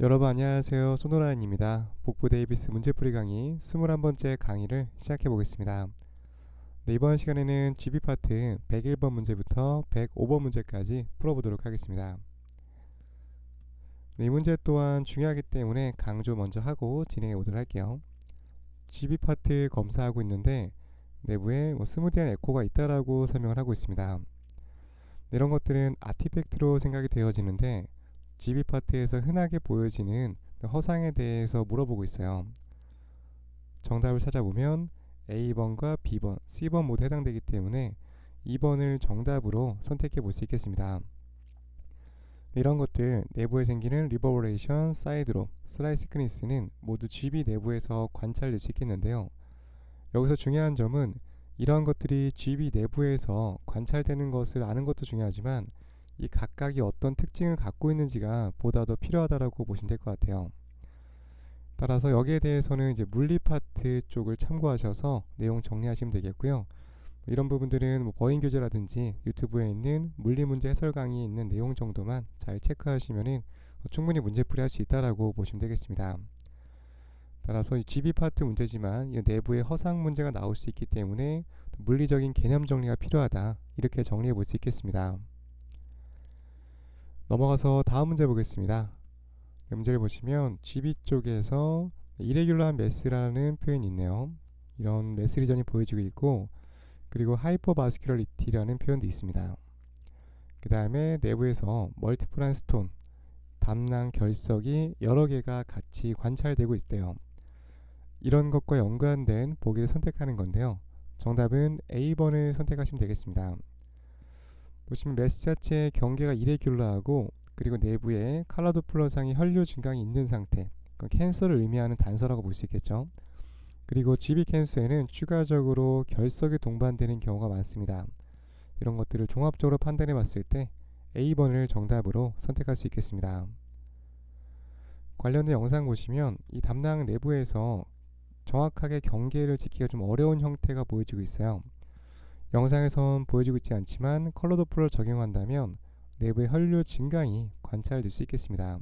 여러분 안녕하세요. 소노라인입니다. 복부 데이비스 문제풀이 강의 21번째 강의를 시작해 보겠습니다. 네, 이번 시간에는 GB 파트 101번 문제부터 105번 문제까지 풀어보도록 하겠습니다. 네, 이 문제 또한 중요하기 때문에 강조 먼저 하고 진행해 보도록 할게요. GB 파트 검사하고 있는데 내부에 뭐 스무디한 에코가 있다라고 설명을 하고 있습니다. 네, 이런 것들은 아티팩트로 생각이 되어지는데 GB 파트에서 흔하게 보여지는 허상에 대해서 물어보고 있어요. 정답을 찾아보면 A번과 B번, C번 모두 해당되기 때문에 2번을 정답으로 선택해 볼 수 있겠습니다. 이런 것들 내부에 생기는 리버레이션, 사이드로, 슬라이스 크니스는 모두 GB 내부에서 관찰될 수 있겠는데요. 여기서 중요한 점은 이러한 것들이 GB 내부에서 관찰되는 것을 아는 것도 중요하지만 이 각각이 어떤 특징을 갖고 있는지가 보다 더 필요하다라고 보시면 될 것 같아요. 따라서 여기에 대해서는 이제 물리 파트 쪽을 참고하셔서 내용 정리하시면 되겠고요. 이런 부분들은 뭐 버인 교재라든지 유튜브에 있는 물리 문제 해설 강의에 있는 내용 정도만 잘 체크하시면은 충분히 문제풀이 할 수 있다라고 보시면 되겠습니다. 따라서 이 GB 파트 문제지만 이 내부에 허상 문제가 나올 수 있기 때문에 물리적인 개념 정리가 필요하다 이렇게 정리해 볼 수 있겠습니다. 넘어가서 다음 문제 보겠습니다. 문제를 보시면 GB 쪽에서 이레귤러한 매스라는 표현이 있네요. 이런 매스 리전이 보여지고 있고 그리고 하이퍼바스큘러리티라는 표현도 있습니다. 그 다음에 내부에서 멀티플한 스톤, 담낭 결석이 여러 개가 같이 관찰되고 있대요. 이런 것과 연관된 보기를 선택하는 건데요. 정답은 A번을 선택하시면 되겠습니다. 보시면 메스 자체의 경계가 이레귤러하고 그리고 내부에 칼라도플러상의 혈류 증강이 있는 상태 캔서를 의미하는 단서라고 볼 수 있겠죠. 그리고 GB 캔서에는 추가적으로 결석이 동반되는 경우가 많습니다. 이런 것들을 종합적으로 판단해 봤을 때 A번을 정답으로 선택할 수 있겠습니다. 관련된 영상 보시면 이 담낭 내부에서 정확하게 경계를 짓기가 좀 어려운 형태가 보여지고 있어요. 영상에선 보여지고 있지 않지만 컬러 도플러를 적용한다면 내부의 혈류 증강이 관찰될 수 있겠습니다.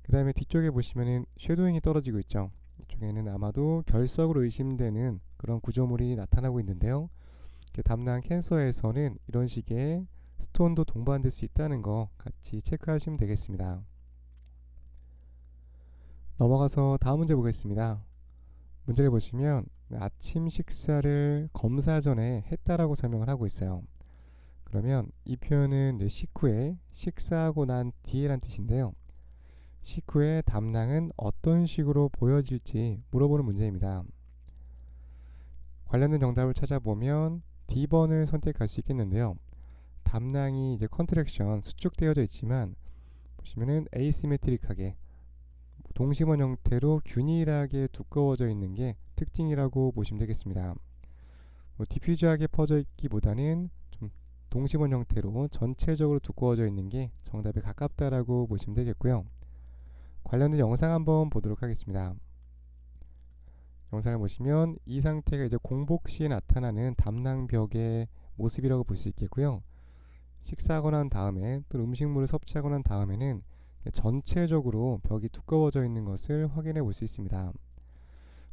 그 다음에 뒤쪽에 보시면은 쉐도잉이 떨어지고 있죠. 이쪽에는 아마도 결석으로 의심되는 그런 구조물이 나타나고 있는데요. 담낭 캔서에서는 이런 식의 스톤도 동반될 수 있다는 거 같이 체크하시면 되겠습니다. 넘어가서 다음 문제 보겠습니다. 문제를 보시면 아침 식사를 검사 전에 했다라고 설명을 하고 있어요. 그러면 이 표현은 네, 식후에 식사하고 난 뒤에란 뜻인데요. 식후에 담낭은 어떤 식으로 보여질지 물어보는 문제입니다. 관련된 정답을 찾아보면 D번을 선택할 수 있겠는데요. 담낭이 이제 컨트랙션 수축되어져 있지만 보시면은 에이시메트릭하게 동심원 형태로 균일하게 두꺼워져 있는 게 특징이라고 보시면 되겠습니다. 뭐 디퓨즈하게 퍼져 있기보다는 좀 동심원 형태로 전체적으로 두꺼워져 있는 게 정답에 가깝다라고 보시면 되겠고요. 관련된 영상 한번 보도록 하겠습니다. 영상을 보시면 이 상태가 이제 공복 시에 나타나는 담낭벽의 모습이라고 볼 수 있겠고요. 식사하고 난 다음에 또 음식물을 섭취하고 난 다음에는 전체적으로 벽이 두꺼워져 있는 것을 확인해 볼 수 있습니다.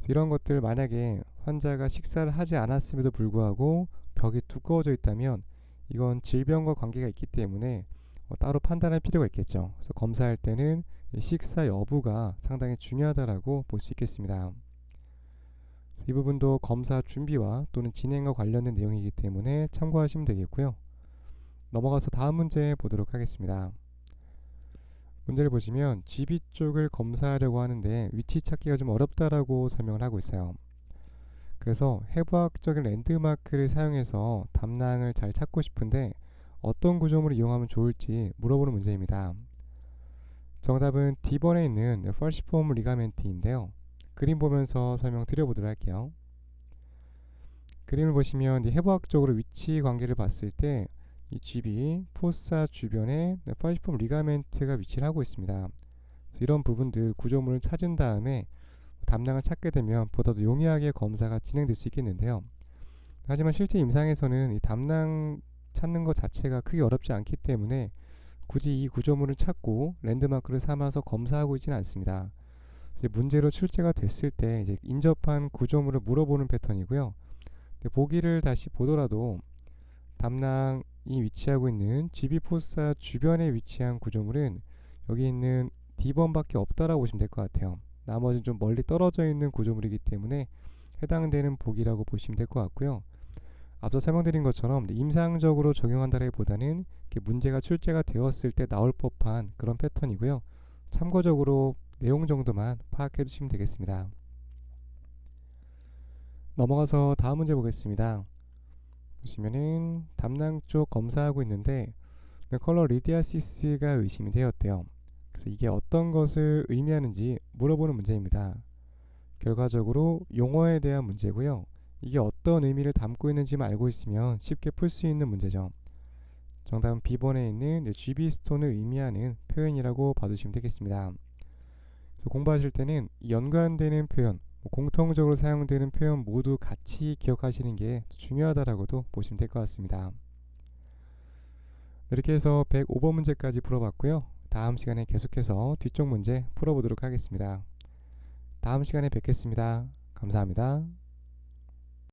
이런 것들 만약에 환자가 식사를 하지 않았음에도 불구하고 벽이 두꺼워져 있다면 이건 질병과 관계가 있기 때문에 어, 따로 판단할 필요가 있겠죠. 그래서 검사할 때는 식사 여부가 상당히 중요하다라고 볼 수 있겠습니다. 이 부분도 검사 준비와 또는 진행과 관련된 내용이기 때문에 참고하시면 되겠고요. 넘어가서 다음 문제 보도록 하겠습니다. 문제를 보시면 GB 쪽을 검사하려고 하는데 위치 찾기가 좀 어렵다라고 설명을 하고 있어요. 그래서 해부학적인 랜드마크를 사용해서 담낭을 잘 찾고 싶은데 어떤 구조물을 이용하면 좋을지 물어보는 문제입니다. 정답은 D번에 있는 펄시폼 리가멘트인데요. 그림 보면서 설명 드려보도록 할게요. 그림을 보시면 해부학적으로 위치 관계를 봤을 때 이 집이 포사 주변에 파이시폼 리가멘트가 위치를 하고 있습니다. 이런 부분들 구조물을 찾은 다음에 담낭을 찾게 되면 보다 더 용이하게 검사가 진행될 수 있겠는데요. 하지만 실제 임상에서는 이 담낭 찾는 것 자체가 크게 어렵지 않기 때문에 굳이 이 구조물을 찾고 랜드마크를 삼아서 검사하고 있지는 않습니다. 문제로 출제가 됐을 때 이제 인접한 구조물을 물어보는 패턴이고요. 보기를 다시 보더라도 담낭 이 위치하고 있는 GB4사 주변에 위치한 구조물은 여기 있는 D번밖에 없다라고 보시면 될 것 같아요. 나머지는 좀 멀리 떨어져 있는 구조물이기 때문에 해당되는 보기라고 보시면 될 것 같고요. 앞서 설명드린 것처럼 임상적으로 적용한다기보다는 문제가 출제가 되었을 때 나올 법한 그런 패턴이고요. 참고적으로 내용 정도만 파악해 두시면 되겠습니다. 넘어가서 다음 문제 보겠습니다. 보시면은 담낭 쪽 검사하고 있는데 컬러 리디아시스가 의심이 되었대요. 그래서 이게 어떤 것을 의미하는지 물어보는 문제입니다. 결과적으로 용어에 대한 문제고요. 이게 어떤 의미를 담고 있는지만 알고 있으면 쉽게 풀 수 있는 문제죠. 정답은 B번에 있는 GB 스톤을 의미하는 표현이라고 봐주시면 되겠습니다. 공부하실 때는 연관되는 표현, 뭐 공통적으로 사용되는 표현 모두 같이 기억하시는 게 중요하다라고도 보시면 될 것 같습니다. 이렇게 해서 105번 문제까지 풀어봤고요. 다음 시간에 계속해서 뒤쪽 문제 풀어보도록 하겠습니다. 다음 시간에 뵙겠습니다. 감사합니다.